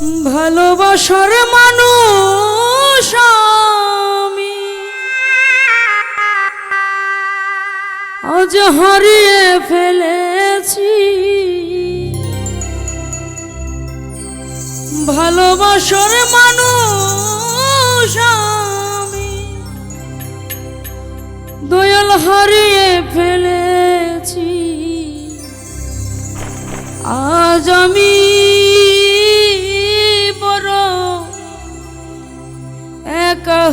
ভালোবাসার মানুষ আমি। আজ হারিয়ে ফেলেছি। ভালোবাসার মানুষ আমি। দয়াল হারিয়ে ফেলেছি। আজ আমি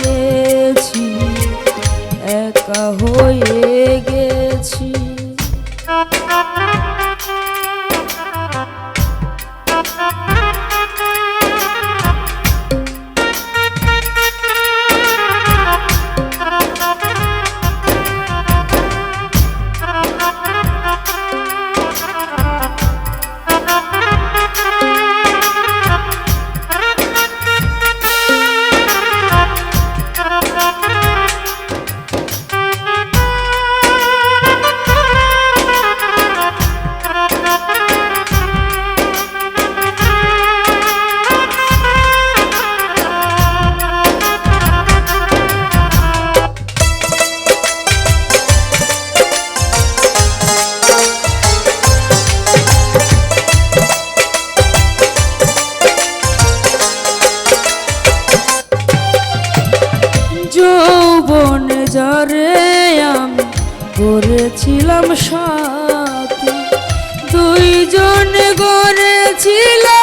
গেছি একা হয়ে গেছি। যৌবনে জরে আমি করেছিলাম সাথী। দুইজনে গড়েছিলাম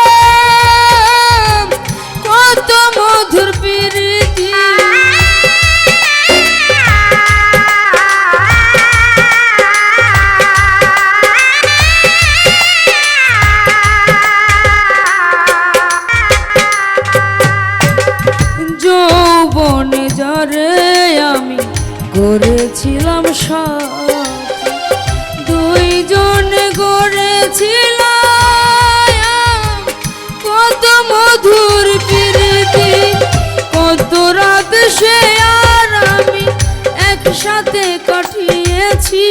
কত মধুর প্রীতি, কত রাত সে আর আমি একসাথে কাটিয়েছি।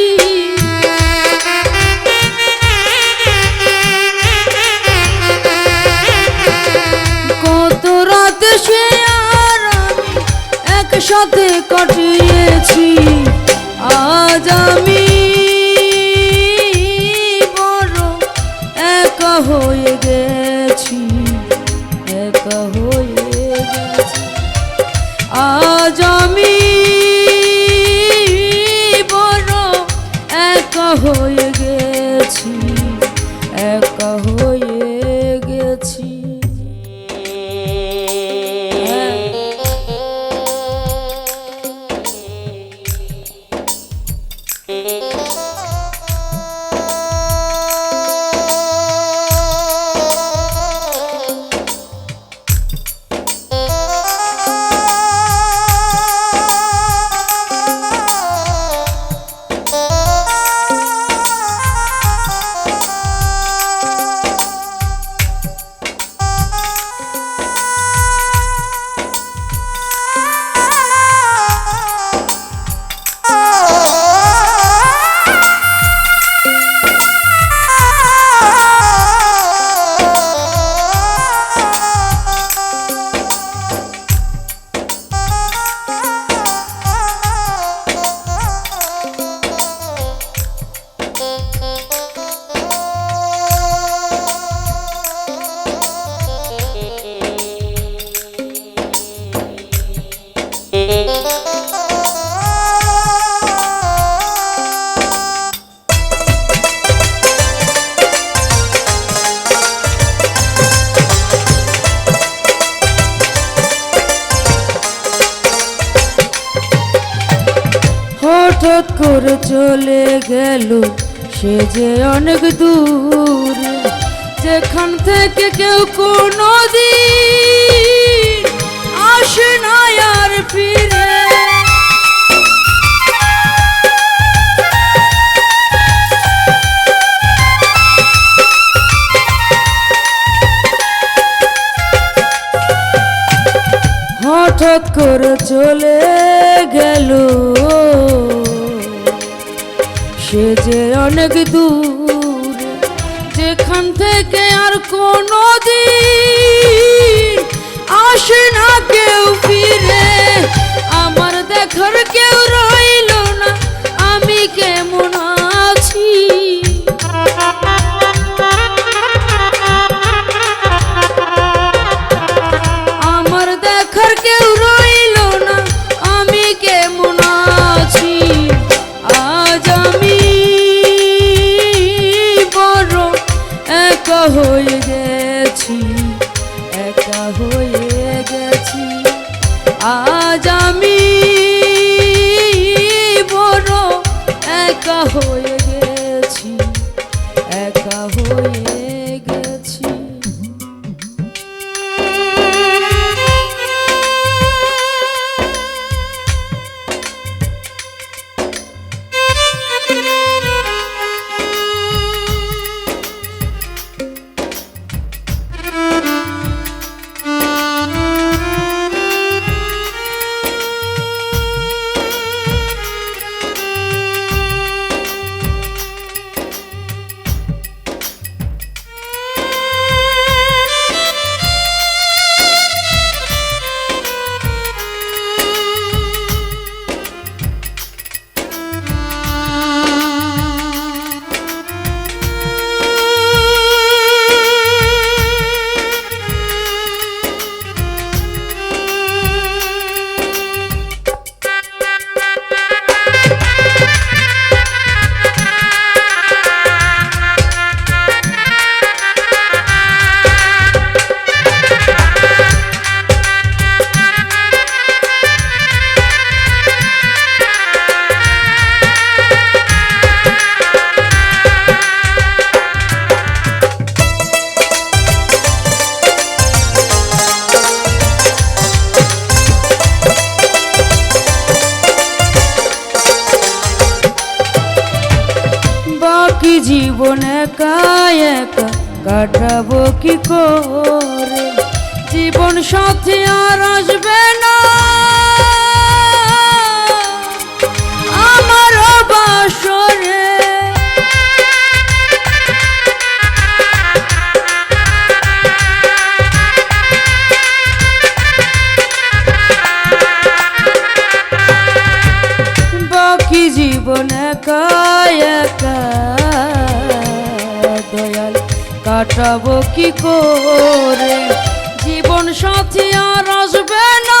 কত রাত সে আর আমি একসাথে কাটিয়েছি। একা হঠাৎ করে চলে গেল সে যে অনেক দূর, যেখান থেকে কেউ কোনো আসে না আর ফিরে। হঠাৎ করে চলে গেল যে অনেক দূর যেখান থেকে আর কোনো হয়ে জীবন একা কাটাবো কি করে? জীবন সাথে আর আসবে না। কাটাবো কি করে? জীবন সাথী আর আসবে না।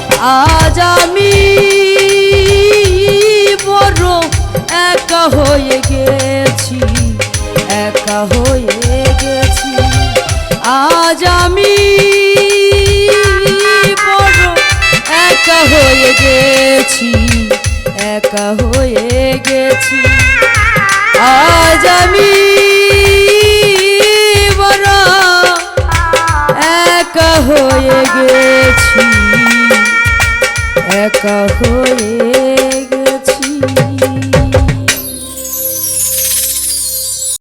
একা হয়ে গেছি। আজ আমি একা হয়ে গেছি। একা হয়ে